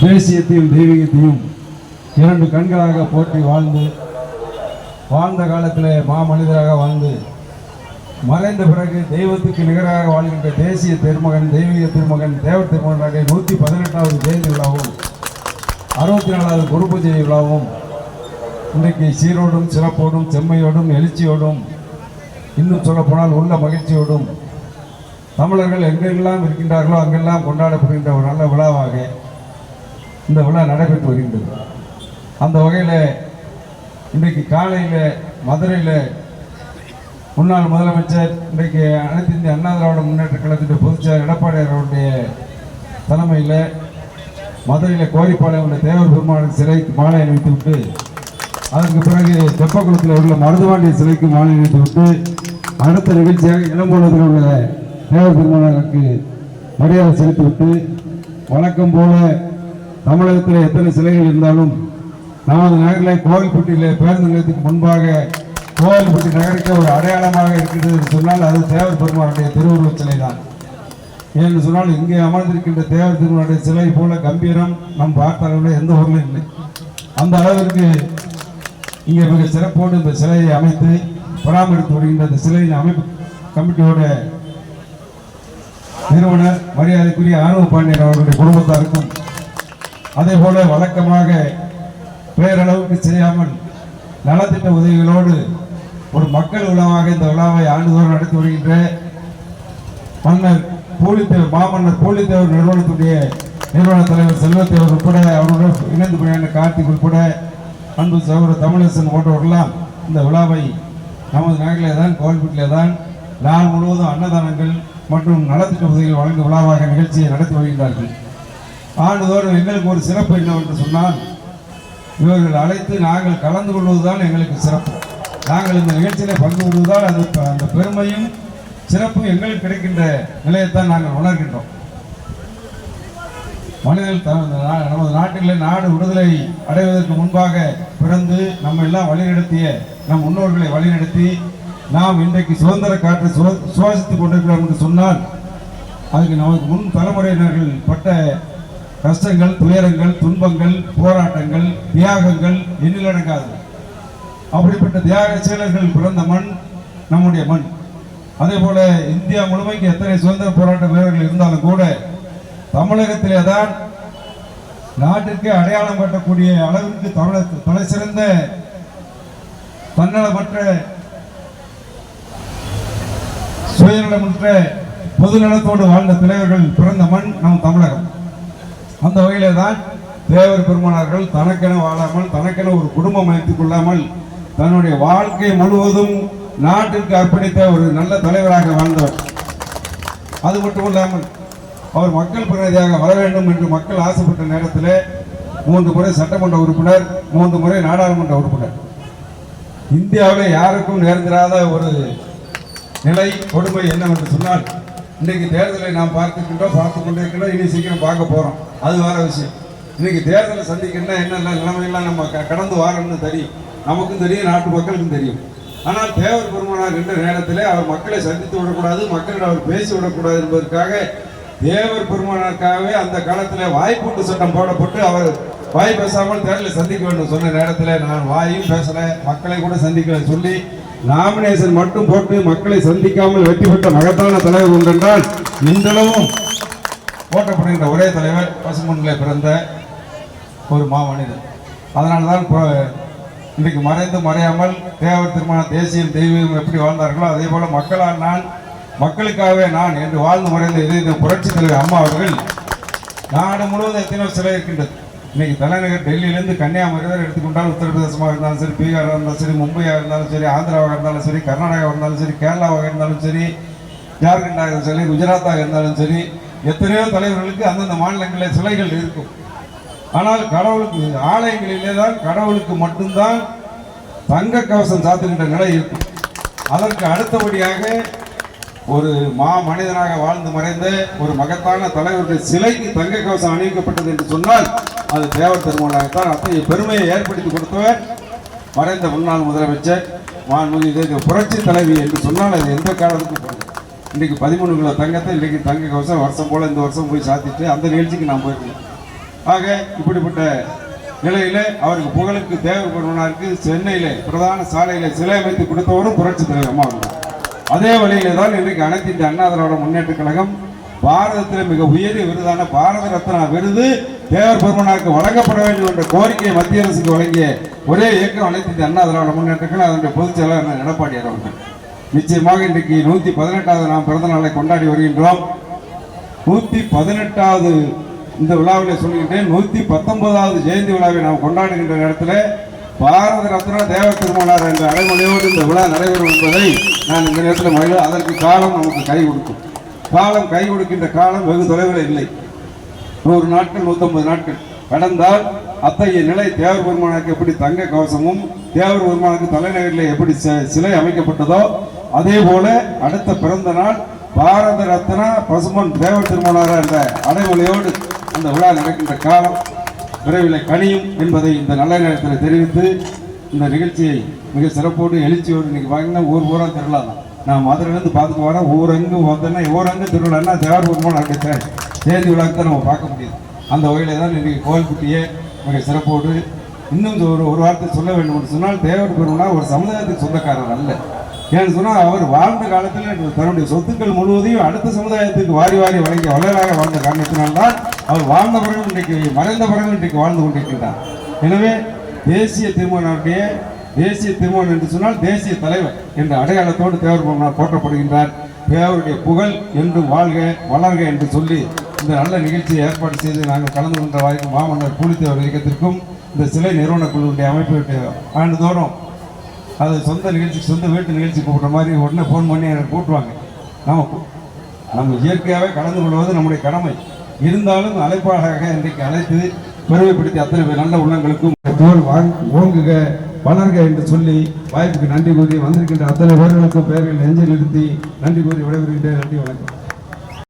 தேசியத்தையும் தெய்வீகத்தையும் இரண்டு கண்களாக போற்றி வாழ்ந்து வாழ்ந்த காலத்தில் மாமனிதராக வாழ்ந்து மறைந்த பிறகு தெய்வத்துக்கு நிகராக வாழ்கின்ற தேசிய திருமகன் தெய்வீக திருமகன் தேவர் திருமகனாக நூற்றி பதினெட்டாவது ஜெயந்தி விழாவும் அறுபத்தி நாலாவது குரு பூஜை விழாவும் இன்றைக்கு சீரோடும் சிறப்போடும் செம்மையோடும் எழுச்சியோடும் இன்னும் சொல்லப்போனால் உள்ள மகிழ்ச்சியோடும் தமிழர்கள் எங்கெல்லாம் இருக்கின்றார்களோ அங்கெல்லாம் கொண்டாடப்படுகின்ற ஒரு நல்ல விழாவாக இந்த விழா நடைபெற்று வருகின்றது. அந்த வகையில் இன்றைக்கு காலையில் மதுரையில் முன்னாள் முதலமைச்சர் இன்றைக்கு அனைத்து இந்திய அண்ணா திராவிட முன்னேற்ற கழகத்தின் பொதுச்செயலர் எடப்பாடியார் அவருடைய தலைமையில் மதுரையில் கோரிப்பாளையம் உள்ள தேவர் பெருமாள் சிலைக்கு மாலை அணிவித்து விட்டு அதற்கு பிறகு தெப்பக்குளத்தில் உள்ள மருதுவாண்டிய சிலைக்கு மாலை அணிவித்து விட்டு அடுத்த நிகழ்ச்சியாக இளம்பூலத்தில் உள்ள தேவர் பெருமாளுக்கு மரியாதை செலுத்திவிட்டு வழக்கம் போல தமிழகத்தில் எத்தனை சிலைகள் இருந்தாலும் நமது நகரில் கோவில்பட்டியில் பேருந்து நிலையத்துக்கு முன்பாக கோவில்பட்டி நகருக்கு ஒரு அடையாளமாக இருக்கிறது என்று சொன்னால் அது தேவர் பெருமானுடைய திருவுருவச் சிலை தான் ஏன்னு சொன்னால் இங்கே அமர்ந்திருக்கின்ற தேவர் திருமணுடைய சிலை போல கம்பீரம் நம் பார்த்த எந்த ஊரிலும் இல்லை. அந்த அளவிற்கு இங்கே மிக சிறப்போடு இந்த சிலையை அமைத்து பராமரித்து வருகின்ற இந்த சிலையின் அமைப்பு கமிட்டியோட நிறுவனர் மரியாதைக்குரிய ஆர்வ பாண்டியன் அவர்களுடைய குடும்பத்தாருக்கும் அதே போல வழக்கமாக பேரளவுக்கு செய்யாமல் நலத்திட்ட உதவிகளோடு ஒரு மக்கள் விழாவாக இந்த விழாவை ஆண்டுதோறும் நடத்தி வருகின்ற மன்னர் பூலித்தேவர் மாமன்னர் பூலித்தேவர் நிறுவனத்துடைய நிறுவன தலைவர் செல்வத்தேவர் உட்பட அவருடன் இணைந்து பணியான கார்த்திக் உட்பட அன்பு சகோதரர் தமிழரசன் போன்றவர்களெல்லாம் இந்த விழாவை நமது நகரிலே தான் கோவில்பட்டிலே தான் நாள் முழுவதும் அன்னதானங்கள் மற்றும் நலத்திட்ட உதவிகள் வழங்கும் விழாவாக நிகழ்ச்சியை நடத்தி வருகின்றார்கள். ஆண்டுதோறும் எங்களுக்கு ஒரு சிறப்பு என்னவென்று சொன்னால் இவர்கள் அழைத்து நாங்கள் கலந்து கொள்வதுதான் எங்களுக்கு சிறப்பு. நாங்கள் இந்த நிகழ்ச்சியில பங்கு கொள்வதால் அது அந்த பெருமையும் சிறப்பும் எங்களுக்கு கிடைக்கின்ற நிலையைத்தான் நாங்கள் உணர்கின்றோம். மனிதர்கள் த- நமது நாட்டில் நாடு விடுதலை அடைவதற்கு முன்பாக பிறந்து நம்ம எல்லாம் வழிநடத்திய நம் முன்னோர்களை வழிநடத்தி நாம் இன்றைக்கு சுதந்திர காற்றை சுவ- சுவாசித்துக் கொண்டிருக்கிறோம் என்று சொன்னால் அதுக்கு நமக்கு முன் தலைமுறையினர்கள் பட்ட கஷ்டங்கள் துயரங்கள் துன்பங்கள் போராட்டங்கள் தியாகங்கள் எண்ணிலடங்காது அப்படிப்பட்ட தியாக செயலர்கள் பிறந்த மண் நம்முடைய மண். அதே போல இந்தியா முழுமைக்கு எத்தனை சுதந்திர போராட்ட வீரர்கள் இருந்தாலும் கூட தமிழகத்திலே தான் நாட்டிற்கு அடையாளம் காட்டக்கூடிய அளவிற்கு தமிழக தலை சிறந்த தன்னலமற்ற சுயநலமற்ற பொதுநலத்தோடு வாழ்ந்த தலைவர்கள் பிறந்த மண் நம் தமிழகம். அந்த வகையிலே தான் தேவர் பெருமானார்கள் தனக்கென வாழாமல் தனக்கென ஒரு குடும்பம் அமைத்துக் கொள்ளாமல் தன்னுடைய வாழ்க்கை முழுவதும் நாட்டிற்கு அர்ப்பணித்த ஒரு நல்ல தலைவராக வாழ்ந்தவர். அது மட்டும் இல்லாமல் அவர் மக்கள் பிரதிநிதியாக வர வேண்டும் என்று மக்கள் ஆசைப்பட்ட நேரத்தில் மூன்று முறை சட்டமன்ற உறுப்பினர் மூன்று முறை நாடாளுமன்ற உறுப்பினர். இந்தியாவில் யாருக்கும் நேர்ந்திராத ஒரு நிலை கொடுமை என்னவென்று சொன்னால் இன்றைக்கு தேர்தலை நாம் பார்த்துக்கிட்டோம் பார்த்து கொண்டிருக்கிறோம் இனி சீக்கிரம் பார்க்க போகிறோம் அது வேற விஷயம். இன்னைக்கு தேர்தலை சந்திக்கணும்னா என்னென்ன நிலைமையெல்லாம் நம்ம க- கடந்து வாரம்னு தெரியும். நமக்கும் தெரியும் நாட்டு மக்களுக்கும் தெரியும். ஆனால் தேவர் பெருமானார் என்ற நேரத்திலே அவர் மக்களை சந்தித்து விடக்கூடாது மக்களிடம் அவர் பேசி விடக்கூடாது என்பதற்காக தேவர் பெருமானாருக்காகவே அந்த காலத்தில் வாய்ப்பூட்டு சட்டம் போடப்பட்டு அவர் வாய் பேசாமல் தேர்தலை சந்திக்க வேண்டும் சொன்ன நேரத்தில் நான் வாயும் பேசலை மக்களை கூட சந்திக்கலை சொல்லி நாமினேஷன் மட்டும் போட்டு மக்களை சந்திக்காமல் வெற்றி பெற்ற மகத்தான தலைவர் ஒன்றென்றால் இன்றளவும் போட்டப்படுகின்ற ஒரே தலைவர் பசுமண்ணிலே பிறந்த ஒரு மாமனிதன். அதனால தான் இப்போ இன்றைக்கு மறைந்து மறையாமல் தேவர் திருமண தேசியம் தெய்வீகம் எப்படி வாழ்ந்தார்களோ அதே போல மக்களால் நான் மக்களுக்காகவே நான் என்று வாழ்ந்து மறைந்த இதை இந்த புரட்சி தலைவர் அம்மா அவர்கள் நாடு முழுவதும் எத்தனையோ சிலை இருக்கின்றது. இன்னைக்கு தலைநகர் டெல்லியிலேருந்து கன்னியாகுமரி வரை எடுத்துக்கொண்டால் உத்தரப்பிரதேசமாக இருந்தாலும் சரி பீகாராக இருந்தாலும் சரி மும்பையாக இருந்தாலும் சரி ஆந்திராவாக இருந்தாலும் சரி கர்நாடகாவாக இருந்தாலும் சரி கேரளாவாக இருந்தாலும் சரி ஜார்க்கண்டாக இருந்தாலும் சரி குஜராத்தாக இருந்தாலும் சரி எத்தனையோ தலைவர்களுக்கு அந்தந்த மாநிலங்களில் சிலைகள் இருக்கும். ஆனால் கடவுளுக்கு ஆலயங்களிலே தான் கடவுளுக்கு மட்டும்தான் தங்க கவசம் சாத்துகின்ற நிலை இருக்கும். அதற்கு அடுத்தபடியாக ஒரு மா மனிதனாக வாழ்ந்து மறைந்த ஒரு மகத்தான தலைவருடைய சிலைக்கு தங்க கவசம் அணிவிக்கப்பட்டது என்று சொன்னால் அது தேவர் திருமணமாகத்தான் அத்தகைய பெருமையை ஏற்படுத்தி கொடுத்தவர் மறைந்த முன்னாள் முதலமைச்சர் மாண்புமிகு இதற்கு புரட்சி தலைவி என்று சொன்னால் அது எந்த காலத்துக்கும் போகும் இன்றைக்கு பதிமூணு கிலோ தங்கத்தை இன்றைக்கு தங்க கவசம் வருஷம் போல் இந்த வருஷம் போய் சாத்திட்டு அந்த நிகழ்ச்சிக்கு நான் போயிருக்கேன். ஆக இப்படிப்பட்ட நிலையில் அவருக்கு புகழுக்கு தேவர் பெருமனாருக்கு சென்னையில் பிரதான சாலையில் சிலை அமைத்து கொடுத்தவரும் புரட்சி தலைவர் அம்மா அதே வழியில தான் இன்றைக்கு அனைத்து இந்த அண்ணா திராவிட முன்னேற்ற கழகம் பாரதத்தில் மிக உயரிய விருதான பாரத ரத்னா விருது தேவர் பெருமனாருக்கு வழங்கப்பட வேண்டும் என்ற கோரிக்கையை மத்திய அரசுக்கு வழங்கிய ஒரே இயக்கம் அனைத்து அண்ணா திராவிட முன்னேற்றங்கள் அதனுடைய பொதுச் செயலாளர் அண்ணன் எடப்பாடியார் அவர்கள். நிச்சயமாக இன்றைக்கு நூத்தி பதினெட்டாவது நாம் பிறந்த நாளை கொண்டாடி வருகின்றோம். நூத்தி பதினெட்டாவது இந்த விழாவில் சொல்கின்றேன் நூத்தி பத்தொன்பதாவது ஜெயந்தி விழாவை நாம் கொண்டாடுகின்ற நேரத்தில் பாரத ரத்னா தேவ திருமணார் என்ற அடைமொழியோடு இந்த விழா நடைபெறும் என்பதை நான் இந்த நேரத்தில் மகிழ அதற்கு காலம் நமக்கு கை கொடுக்கும். காலம் கை கொடுக்கின்ற காலம் வெகு தொலைவில் இல்லை. நூறு நாட்கள் நூற்றம்பது நாட்கள் கடந்தால் அத்தகைய நிலை தேவர் பெருமானுக்கு எப்படி தங்க கவசமும் தேவர் பெருமானுக்கு தலைநகரில் எப்படி சிலை அமைக்கப்பட்டதோ அதே போல அடுத்த பிறந்த நாள் பாரத ரத்னா பசுமன் தேவர் திருமணார் என்ற அடைமொழியோடு அந்த விழா நடக்கின்ற காலம் விரைவில் கனியும் என்பதை இந்த நல்ல நேரத்தில் தெரிவித்து இந்த நிகழ்ச்சியை மிக சிறப்போடு எழுச்சியோடு இன்னைக்கு பார்த்தீங்கன்னா ஊர் பூரா திருவிழா தான் நான் மதுரையிலேருந்து பார்த்துட்டு வரேன். ஊரங்கு வந்தேன்னா ஊரங்கு திருவிழான்னா தேவர் பெருமாள் சேர்ந்து விழாக்கு தான் நம்ம பார்க்க முடியுது. அந்த வகையில தான் இன்றைக்கு கோவில்குட்டியே மிக சிறப்போடு இன்னும் ஒரு ஒரு வார்த்தை சொல்ல வேண்டும் என்று சொன்னால் தேவர் பெருமனா ஒரு சமுதாயத்துக்கு சொந்தக்காரர் அல்ல. ஏன்னு சொன்னால் அவர் வாழ்ந்த காலத்தில் தன்னுடைய சொத்துக்கள் முழுவதையும் அடுத்த சமுதாயத்துக்கு வாரி வாரி வழங்கி வள்ளலாக வாழ்ந்த காரணத்தினால்தான் அவர் வாழ்ந்த பிறகு இன்றைக்கு மறைந்த பிறகு இன்றைக்கு வாழ்ந்து கொண்டிருக்கின்றார். எனவே தேசிய திருமணனுடைய தேசிய திருமணம் என்று சொன்னால் தேசிய தலைவர் என்ற அடையாளத்தோடு தேவர் பெருமாள் போற்றப்படுகின்றார். தேவருடைய புகழ் என்று வாழ்க வளர்க என்று சொல்லி இந்த நல்ல நிகழ்ச்சியை ஏற்பாடு செய்து நாங்கள் கலந்து கொண்ட வாய்ப்பு மாமன்னர் பூலித்தேவர் இயக்கத்திற்கும் இந்த சிலை நிறுவன குழுவுடைய அமைப்பு ஆண்டுதோறும் அது சொந்த நிகழ்ச்சி சொந்த வீட்டு நிகழ்ச்சி கூப்பிட்ற மாதிரி உடனே ஃபோன் பண்ணி எனக்கு கூட்டுவாங்க நம்ம நம்ம இயற்கையாகவே கலந்து கொள்வது நம்முடைய கடமை. இருந்தாலும் அழைப்பாளராக இன்றைக்கு அழைத்து பெருமைப்படுத்தி அத்தனை பேர் நல்ல உள்ளங்களுக்கும் தோல் வாங்- ஓங்குக. வளர்க என்று சொல்லி வாய்ப்புக்கு நன்றி கூறி வந்திருக்கின்ற அத்தனை பேர்களுக்கும் பெயர்கள் நெஞ்சில் நிறுத்தி நன்றி கூறி விடைபெறுகின்றேன். நன்றி வணக்கம்.